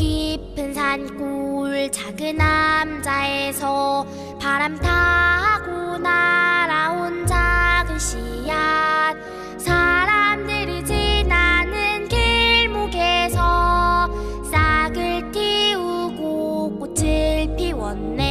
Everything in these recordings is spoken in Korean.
깊은 산골 작은 남자에서 바람 타고 날아온 작은 씨앗. 사람들이 지나는 길목에서 싹을 틔우고 꽃을 피웠네.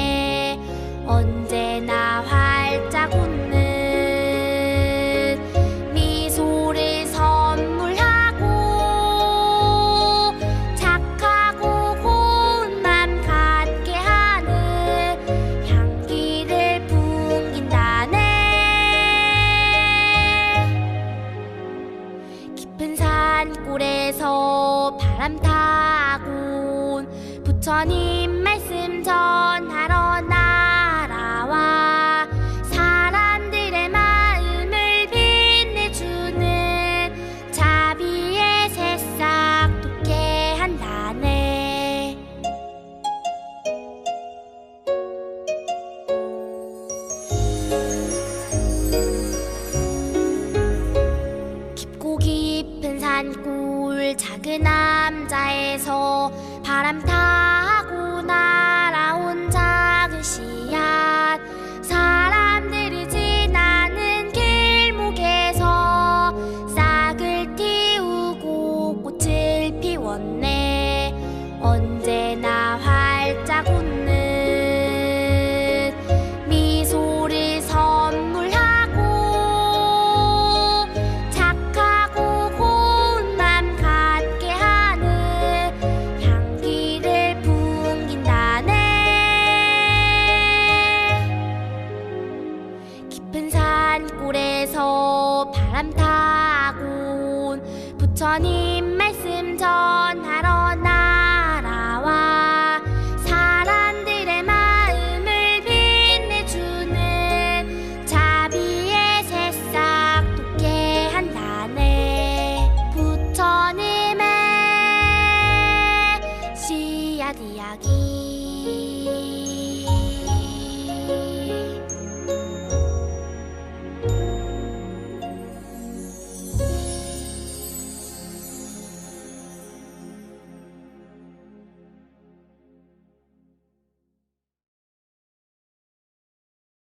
산골에서 바람 타고 부처님 말씀 전하 작은 남자에서 바람 타고 날아온 작은 씨앗 사람들이 지나는 길목에서 싹을 틔우고 꽃을 피웠네 이야기.